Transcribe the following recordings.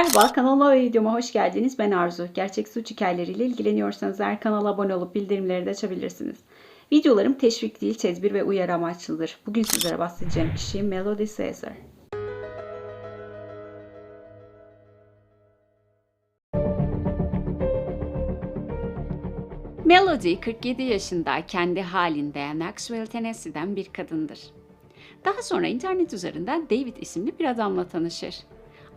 Merhaba kanalıma ve videoma hoş geldiniz. Ben Arzu. Gerçek suç hikayeleriyle ilgileniyorsanız eğer kanala abone olup bildirimleri de açabilirsiniz. Videolarım teşvik değil, tedbir ve uyarı amaçlıdır. Bugün sizlere bahsedeceğim kişi Melody Caesar. Melody 47 yaşında kendi halinde Knoxville, Tennessee'den bir kadındır. Daha sonra internet üzerinden David isimli bir adamla tanışır.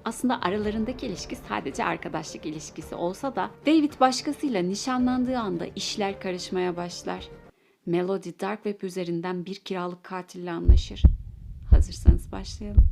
Aslında aralarındaki ilişki sadece arkadaşlık ilişkisi olsa da David başkasıyla nişanlandığı anda işler karışmaya başlar. Melody Dark Web üzerinden bir kiralık katille anlaşır. Hazırsanız başlayalım.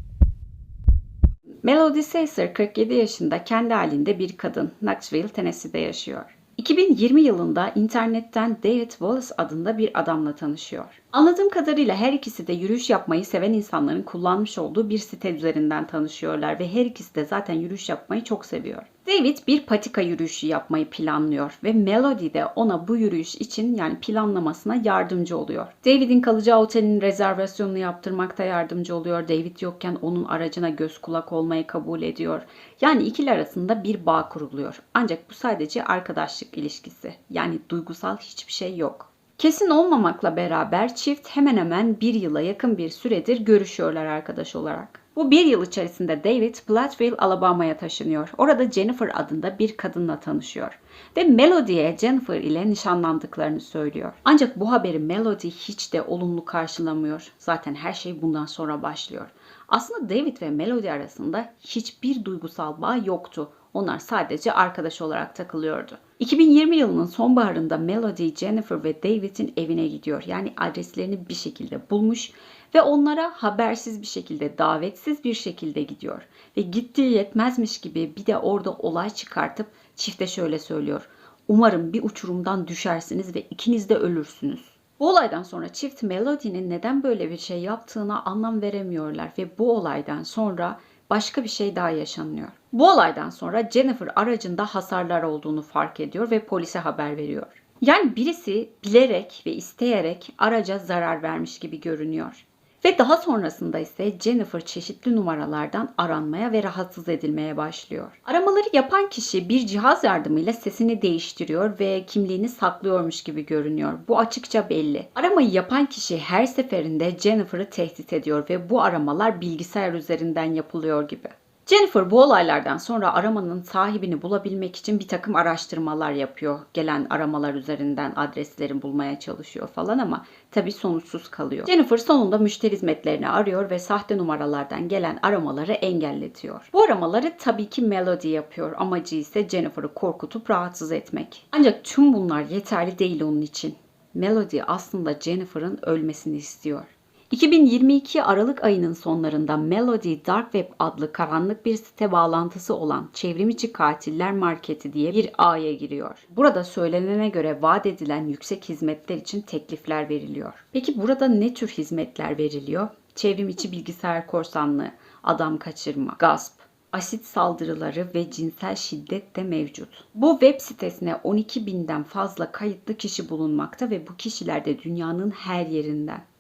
Melody Caesar 47 yaşında kendi halinde bir kadın. Knoxville, Tennessee'de yaşıyor. 2020 yılında internetten David Wallace adında bir adamla tanışıyor. Anladığım kadarıyla her ikisi de yürüyüş yapmayı seven insanların kullanmış olduğu bir site üzerinden tanışıyorlar ve her ikisi de zaten yürüyüş yapmayı çok seviyor. David bir patika yürüyüşü yapmayı planlıyor ve Melody de ona bu yürüyüş için yani planlamasına yardımcı oluyor. David'in kalacağı otelin rezervasyonunu yaptırmakta yardımcı oluyor. David yokken onun aracına göz kulak olmayı kabul ediyor. Yani ikili arasında bir bağ kuruluyor. Ancak bu sadece arkadaşlık ilişkisi. Yani duygusal hiçbir şey yok. Kesin olmamakla beraber çift hemen hemen bir yıla yakın bir süredir görüşüyorlar arkadaş olarak. Bu bir yıl içerisinde David Platteville, Alabama'ya taşınıyor. Orada Jennifer adında bir kadınla tanışıyor. Ve Melody'ye Jennifer ile nişanlandıklarını söylüyor. Ancak bu haberi Melody hiç de olumlu karşılamıyor. Zaten her şey bundan sonra başlıyor. Aslında David ve Melody arasında hiçbir duygusal bağ yoktu. Onlar sadece arkadaş olarak takılıyordu. 2020 yılının sonbaharında Melody, Jennifer ve David'in evine gidiyor. Yani adreslerini bir şekilde bulmuş ve onlara habersiz bir şekilde, davetsiz bir şekilde gidiyor. Ve gittiği yetmezmiş gibi bir de orada olay çıkartıp çifte şöyle söylüyor. Umarım bir uçurumdan düşersiniz ve ikiniz de ölürsünüz. Bu olaydan sonra çift Melody'nin neden böyle bir şey yaptığına anlam veremiyorlar ve bu olaydan sonra başka bir şey daha yaşanıyor. Bu olaydan sonra Jennifer aracında hasarlar olduğunu fark ediyor ve polise haber veriyor. Yani birisi bilerek ve isteyerek araca zarar vermiş gibi görünüyor. Ve daha sonrasında ise Jennifer çeşitli numaralardan aranmaya ve rahatsız edilmeye başlıyor. Aramaları yapan kişi bir cihaz yardımıyla sesini değiştiriyor ve kimliğini saklıyormuş gibi görünüyor. Bu açıkça belli. Aramayı yapan kişi her seferinde Jennifer'ı tehdit ediyor ve bu aramalar bilgisayar üzerinden yapılıyor gibi. Jennifer bu olaylardan sonra aramanın sahibini bulabilmek için bir takım araştırmalar yapıyor. Gelen aramalar üzerinden adresleri bulmaya çalışıyor falan ama tabii sonuçsuz kalıyor. Jennifer sonunda müşteri hizmetlerini arıyor ve sahte numaralardan gelen aramaları engelletiyor. Bu aramaları tabii ki Melody yapıyor. Amacı ise Jennifer'ı korkutup rahatsız etmek. Ancak tüm bunlar yeterli değil onun için. Melody aslında Jennifer'ın ölmesini istiyor. 2022 Aralık ayının sonlarında Melody Dark Web adlı karanlık bir site bağlantısı olan Çevrimiçi Katiller Marketi diye bir ağya giriyor. Burada söylenene göre vaat edilen yüksek hizmetler için teklifler veriliyor. Peki burada ne tür hizmetler veriliyor? Çevrimiçi bilgisayar korsanlığı, adam kaçırma, gasp, asit saldırıları ve cinsel şiddet de mevcut. Bu web sitesine 12 binden fazla kayıtlı kişi bulunmakta ve bu kişiler de dünyanın her yerinden.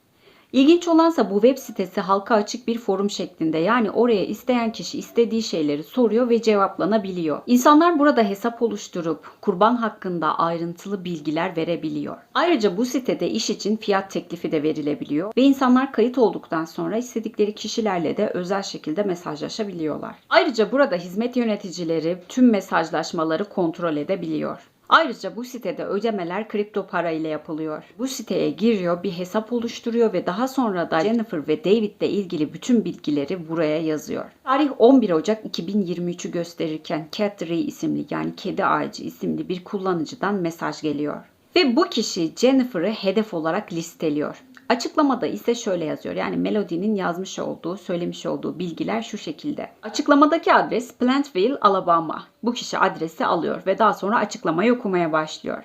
İlginç olansa bu web sitesi halka açık bir forum şeklinde yani oraya isteyen kişi istediği şeyleri soruyor ve cevaplanabiliyor. İnsanlar burada hesap oluşturup kurban hakkında ayrıntılı bilgiler verebiliyor. Ayrıca bu sitede iş için fiyat teklifi de verilebiliyor ve insanlar kayıt olduktan sonra istedikleri kişilerle de özel şekilde mesajlaşabiliyorlar. Ayrıca burada hizmet yöneticileri tüm mesajlaşmaları kontrol edebiliyor. Ayrıca bu sitede ödemeler kripto para ile yapılıyor. Bu siteye giriyor, bir hesap oluşturuyor ve daha sonra da Jennifer ve David ile ilgili bütün bilgileri buraya yazıyor. Tarih 11 Ocak 2023'ü gösterirken Cat Ray isimli yani kedi ağacı isimli bir kullanıcıdan mesaj geliyor. Ve bu kişi Jennifer'ı hedef olarak listeliyor. Açıklamada ise şöyle yazıyor. Yani Melody'nin yazmış olduğu, söylemiş olduğu bilgiler şu şekilde. Açıklamadaki adres Plantville, Alabama. Bu kişi adresi alıyor ve daha sonra açıklamayı okumaya başlıyor.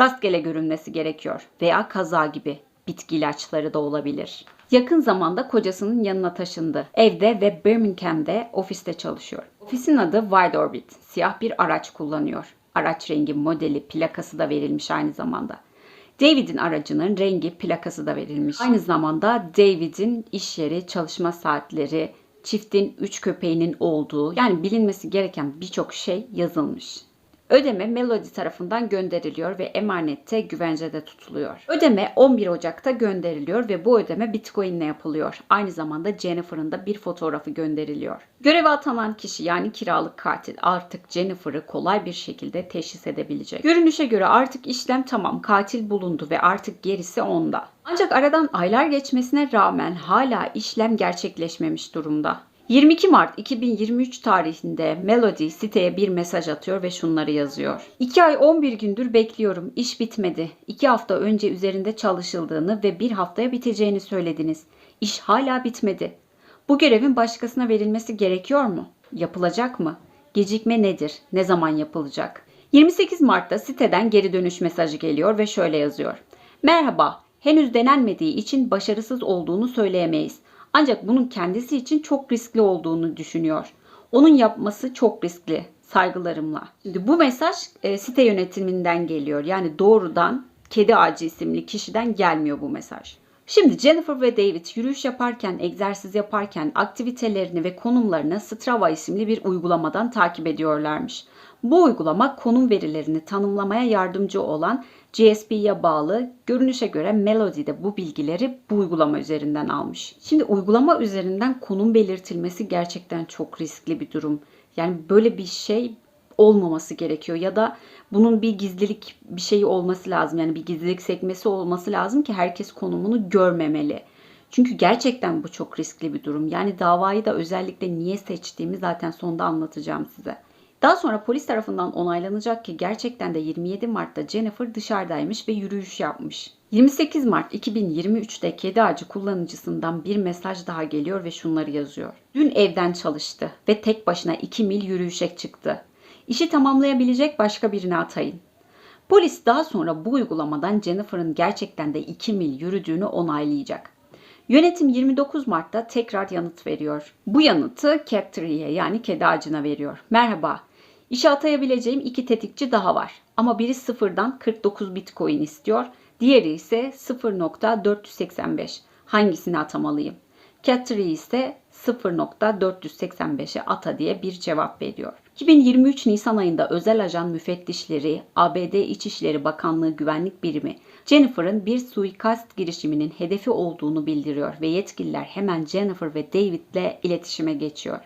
Rastgele görünmesi gerekiyor veya kaza gibi bitki ilaçları da olabilir. Yakın zamanda kocasının yanına taşındı. Evde ve Birmingham'de ofiste çalışıyor. Ofisin adı Wide Orbit. Siyah bir araç kullanıyor. Araç rengi, modeli, plakası da verilmiş aynı zamanda. David'in aracının rengi, plakası da verilmiş. Aynı zamanda David'in iş yeri, çalışma saatleri çiftin 3 köpeğinin olduğu yani bilinmesi gereken birçok şey yazılmış. Ödeme Melody tarafından gönderiliyor ve emanette güvencede tutuluyor. Ödeme 11 Ocak'ta gönderiliyor ve bu ödeme Bitcoin ile yapılıyor. Aynı zamanda Jennifer'ın da bir fotoğrafı gönderiliyor. Göreve atanan kişi yani kiralık katil artık Jennifer'ı kolay bir şekilde teşhis edebilecek. Görünüşe göre artık işlem tamam katil bulundu ve artık gerisi onda. Ancak aradan aylar geçmesine rağmen hala işlem gerçekleşmemiş durumda. 22 Mart 2023 tarihinde Melody siteye bir mesaj atıyor ve şunları yazıyor. 2 ay 11 gündür bekliyorum. İş bitmedi. 2 hafta önce üzerinde çalışıldığını ve bir haftaya biteceğini söylediniz. İş hala bitmedi. Bu görevin başkasına verilmesi gerekiyor mu? Yapılacak mı? Gecikme nedir? Ne zaman yapılacak? 28 Mart'ta siteden geri dönüş mesajı geliyor ve şöyle yazıyor. Merhaba, henüz denenmediği için başarısız olduğunu söyleyemeyiz. Ancak bunun kendisi için çok riskli olduğunu düşünüyor. Onun yapması çok riskli. Saygılarımla. Şimdi bu mesaj e, site yönetiminden geliyor. Yani doğrudan Kedi Ağacı isimli kişiden gelmiyor bu mesaj. Şimdi Jennifer ve David yürüyüş yaparken, egzersiz yaparken aktivitelerini ve konumlarını Strava isimli bir uygulamadan takip ediyorlarmış. Bu uygulama konum verilerini tanımlamaya yardımcı olan GSP'ye bağlı görünüşe göre Melody de bu bilgileri bu uygulama üzerinden almış. Şimdi uygulama üzerinden konum belirtilmesi gerçekten çok riskli bir durum. Yani böyle bir şey olmaması gerekiyor ya da bunun bir gizlilik bir şeyi olması lazım. Yani bir gizlilik sekmesi olması lazım ki herkes konumunu görmemeli. Çünkü gerçekten bu çok riskli bir durum. Yani davayı da özellikle niye seçtiğimi zaten sonda anlatacağım size. Daha sonra polis tarafından onaylanacak ki gerçekten de 27 Mart'ta Jennifer dışarıdaymış ve yürüyüş yapmış. 28 Mart 2023'te kedi ağacı kullanıcısından bir mesaj daha geliyor ve şunları yazıyor. Dün evden çalıştı ve tek başına 2 mil yürüyüşe çıktı. İşi tamamlayabilecek başka birini atayın. Polis daha sonra bu uygulamadan Jennifer'ın gerçekten de 2 mil yürüdüğünü onaylayacak. Yönetim 29 Mart'ta tekrar yanıt veriyor. Bu yanıtı Cat yani kedi ağacına veriyor. Merhaba, İşe atayabileceğim iki tetikçi daha var. Ama biri sıfırdan 49 bitcoin istiyor. Diğeri ise 0.485. Hangisini atamalıyım? Catry ise 0.485'e ata diye bir cevap veriyor. 2023 Nisan ayında özel ajan müfettişleri ABD İçişleri Bakanlığı Güvenlik Birimi Jennifer'ın bir suikast girişiminin hedefi olduğunu bildiriyor ve yetkililer hemen Jennifer ve David ile iletişime geçiyor.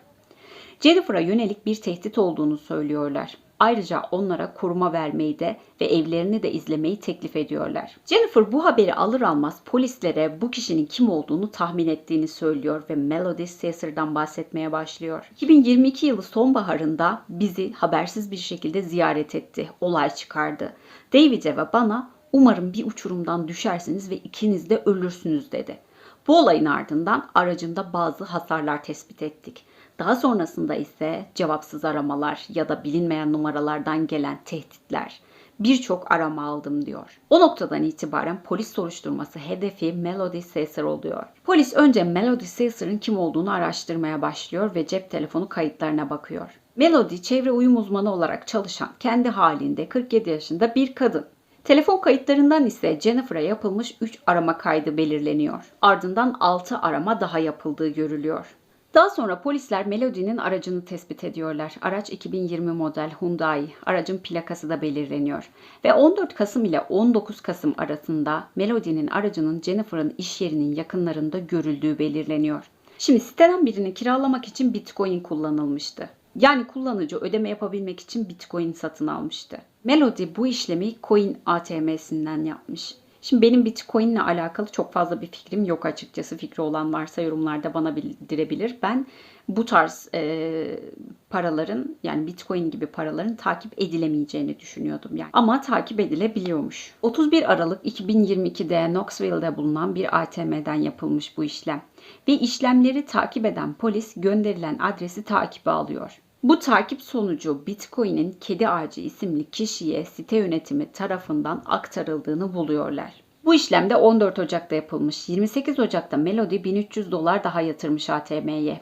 Jennifer'a yönelik bir tehdit olduğunu söylüyorlar. Ayrıca onlara koruma vermeyi de ve evlerini de izlemeyi teklif ediyorlar. Jennifer bu haberi alır almaz polislere bu kişinin kim olduğunu tahmin ettiğini söylüyor ve Melody Caesar'dan bahsetmeye başlıyor. 2022 yılı sonbaharında bizi habersiz bir şekilde ziyaret etti. Olay çıkardı. David'e ve bana umarım bir uçurumdan düşersiniz ve ikiniz de ölürsünüz dedi. Bu olayın ardından aracında bazı hasarlar tespit ettik. Daha sonrasında ise cevapsız aramalar ya da bilinmeyen numaralardan gelen tehditler birçok arama aldım diyor. O noktadan itibaren polis soruşturması hedefi Melody Caesar oluyor. Polis önce Melody Caesar'ın kim olduğunu araştırmaya başlıyor ve cep telefonu kayıtlarına bakıyor. Melody çevre uyum uzmanı olarak çalışan kendi halinde 47 yaşında bir kadın. Telefon kayıtlarından ise Jennifer'a yapılmış 3 arama kaydı belirleniyor. Ardından 6 arama daha yapıldığı görülüyor. Daha sonra polisler Melody'nin aracını tespit ediyorlar. Araç 2020 model Hyundai. Aracın plakası da belirleniyor. Ve 14 Kasım ile 19 Kasım arasında Melody'nin aracının Jennifer'ın iş yerinin yakınlarında görüldüğü belirleniyor. Şimdi siteden birini kiralamak için Bitcoin kullanılmıştı. Yani kullanıcı ödeme yapabilmek için Bitcoin satın almıştı. Melody bu işlemi Coin ATM'sinden yapmış. Şimdi benim Bitcoin ile alakalı çok fazla bir fikrim yok açıkçası. Fikri olan varsa yorumlarda bana bildirebilir. Ben bu tarz e, paraların yani Bitcoin gibi paraların takip edilemeyeceğini düşünüyordum yani. Ama takip edilebiliyormuş. 31 Aralık 2022'de Knoxville'de bulunan bir ATM'den yapılmış bu işlem. Ve işlemleri takip eden polis gönderilen adresi takibe alıyor. Bu takip sonucu Bitcoin'in Kedi Ağacı isimli kişiye site yönetimi tarafından aktarıldığını buluyorlar. Bu işlem de 14 Ocak'ta yapılmış. 28 Ocak'ta Melody 1300 dolar daha yatırmış ATM'ye.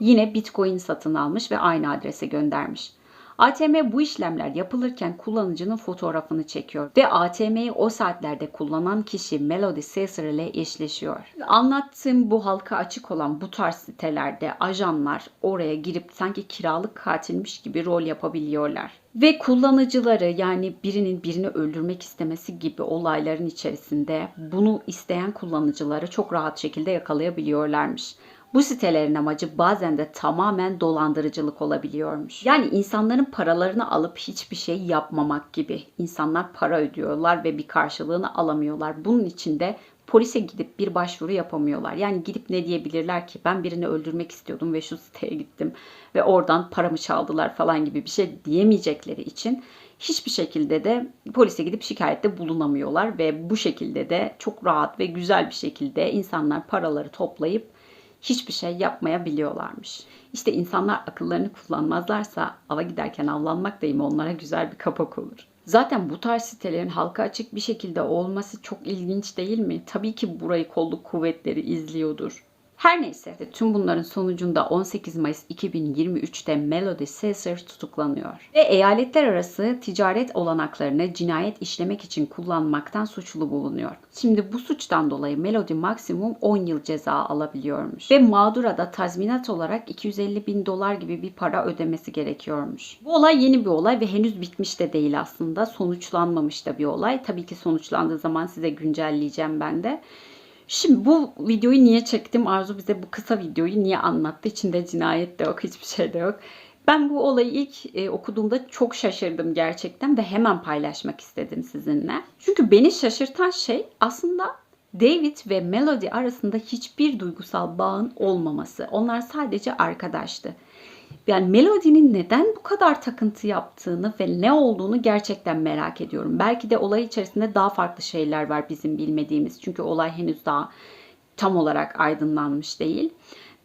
Yine Bitcoin satın almış ve aynı adrese göndermiş. ATM bu işlemler yapılırken kullanıcının fotoğrafını çekiyor ve ATM'yi o saatlerde kullanan kişi Melody Caesar ile eşleşiyor. Anlattığım bu halka açık olan bu tarz sitelerde ajanlar oraya girip sanki kiralık katilmiş gibi rol yapabiliyorlar. Ve kullanıcıları yani birinin birini öldürmek istemesi gibi olayların içerisinde bunu isteyen kullanıcıları çok rahat şekilde yakalayabiliyorlarmış. Bu sitelerin amacı bazen de tamamen dolandırıcılık olabiliyormuş. Yani insanların paralarını alıp hiçbir şey yapmamak gibi. İnsanlar para ödüyorlar ve bir karşılığını alamıyorlar. Bunun için de polise gidip bir başvuru yapamıyorlar. Yani gidip ne diyebilirler ki ben birini öldürmek istiyordum ve şu siteye gittim ve oradan paramı çaldılar falan gibi bir şey diyemeyecekleri için hiçbir şekilde de polise gidip şikayette bulunamıyorlar ve bu şekilde de çok rahat ve güzel bir şekilde insanlar paraları toplayıp hiçbir şey yapmayabiliyorlarmış. İşte insanlar akıllarını kullanmazlarsa ava giderken avlanmak deyimi onlara güzel bir kapak olur. Zaten bu tarz sitelerin halka açık bir şekilde olması çok ilginç değil mi? Tabii ki burayı kolluk kuvvetleri izliyordur. Her neyse tüm bunların sonucunda 18 Mayıs 2023'te Melody Caesar tutuklanıyor. Ve eyaletler arası ticaret olanaklarını cinayet işlemek için kullanmaktan suçlu bulunuyor. Şimdi bu suçtan dolayı Melody maksimum 10 yıl ceza alabiliyormuş. Ve mağdura da tazminat olarak 250 bin dolar gibi bir para ödemesi gerekiyormuş. Bu olay yeni bir olay ve henüz bitmiş de değil aslında. Sonuçlanmamış da bir olay. Tabii ki sonuçlandığı zaman size güncelleyeceğim ben de. Şimdi bu videoyu niye çektim? Arzu bize bu kısa videoyu niye anlattı? İçinde cinayet de yok, hiçbir şey de yok. Ben bu olayı ilk e, okuduğumda çok şaşırdım gerçekten ve hemen paylaşmak istedim sizinle. Çünkü beni şaşırtan şey aslında David ve Melody arasında hiçbir duygusal bağın olmaması. Onlar sadece arkadaştı. Yani Melody'nin neden bu kadar takıntı yaptığını ve ne olduğunu gerçekten merak ediyorum. Belki de olay içerisinde daha farklı şeyler var bizim bilmediğimiz. Çünkü olay henüz daha tam olarak aydınlanmış değil.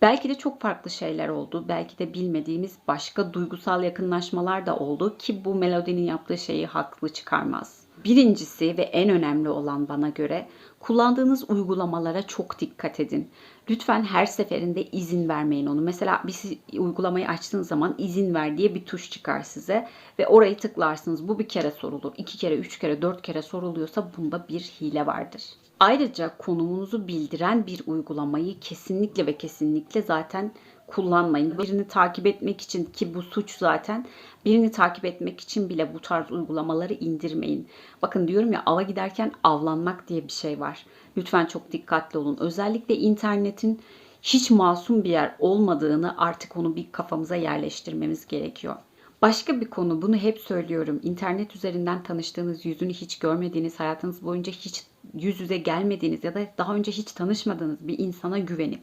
Belki de çok farklı şeyler oldu. Belki de bilmediğimiz başka duygusal yakınlaşmalar da oldu ki bu Melody'nin yaptığı şeyi haklı çıkarmaz. Birincisi ve en önemli olan bana göre kullandığınız uygulamalara çok dikkat edin. Lütfen her seferinde izin vermeyin onu. Mesela bir uygulamayı açtığınız zaman izin ver diye bir tuş çıkar size ve orayı tıklarsınız. Bu bir kere sorulur. iki kere, üç kere, dört kere soruluyorsa bunda bir hile vardır. Ayrıca konumunuzu bildiren bir uygulamayı kesinlikle ve kesinlikle zaten kullanmayın. Birini takip etmek için ki bu suç zaten birini takip etmek için bile bu tarz uygulamaları indirmeyin. Bakın diyorum ya ava giderken avlanmak diye bir şey var. Lütfen çok dikkatli olun. Özellikle internetin hiç masum bir yer olmadığını artık onu bir kafamıza yerleştirmemiz gerekiyor. Başka bir konu bunu hep söylüyorum. İnternet üzerinden tanıştığınız, yüzünü hiç görmediğiniz, hayatınız boyunca hiç yüz yüze gelmediğiniz ya da daha önce hiç tanışmadığınız bir insana güvenip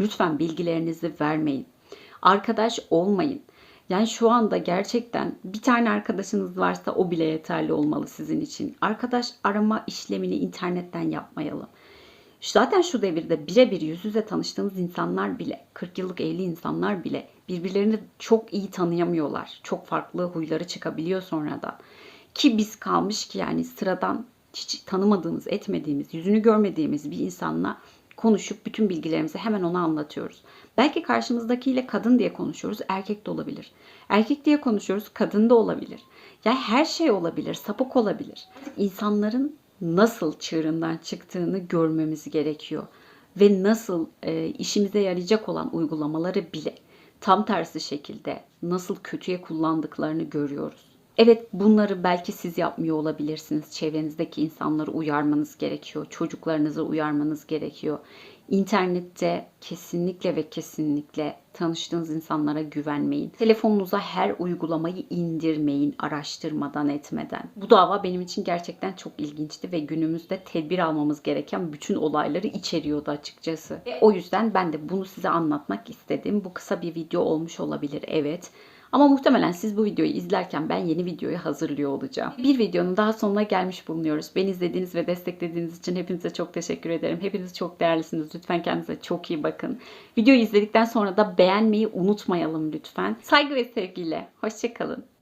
lütfen bilgilerinizi vermeyin. Arkadaş olmayın. Yani şu anda gerçekten bir tane arkadaşınız varsa o bile yeterli olmalı sizin için. Arkadaş arama işlemini internetten yapmayalım. Zaten şu devirde birebir yüz yüze tanıştığımız insanlar bile, 40 yıllık evli insanlar bile birbirlerini çok iyi tanıyamıyorlar. Çok farklı huyları çıkabiliyor sonra da. Ki biz kalmış ki yani sıradan hiç tanımadığımız, etmediğimiz, yüzünü görmediğimiz bir insanla konuşup bütün bilgilerimizi hemen ona anlatıyoruz. Belki karşımızdakiyle kadın diye konuşuyoruz, erkek de olabilir. Erkek diye konuşuyoruz, kadın da olabilir. Yani her şey olabilir, sapık olabilir. İnsanların nasıl çığırından çıktığını görmemiz gerekiyor. Ve nasıl e, işimize yarayacak olan uygulamaları bile tam tersi şekilde nasıl kötüye kullandıklarını görüyoruz. Evet bunları belki siz yapmıyor olabilirsiniz. Çevrenizdeki insanları uyarmanız gerekiyor. Çocuklarınızı uyarmanız gerekiyor. İnternette kesinlikle ve kesinlikle tanıştığınız insanlara güvenmeyin. Telefonunuza her uygulamayı indirmeyin araştırmadan etmeden. Bu dava benim için gerçekten çok ilginçti ve günümüzde tedbir almamız gereken bütün olayları içeriyordu açıkçası. Ve o yüzden ben de bunu size anlatmak istedim. Bu kısa bir video olmuş olabilir evet. Ama muhtemelen siz bu videoyu izlerken ben yeni videoyu hazırlıyor olacağım. Bir videonun daha sonuna gelmiş bulunuyoruz. Beni izlediğiniz ve desteklediğiniz için hepinize çok teşekkür ederim. Hepiniz çok değerlisiniz. Lütfen kendinize çok iyi bakın. Videoyu izledikten sonra da beğenmeyi unutmayalım lütfen. Saygı ve sevgiyle. Hoşçakalın.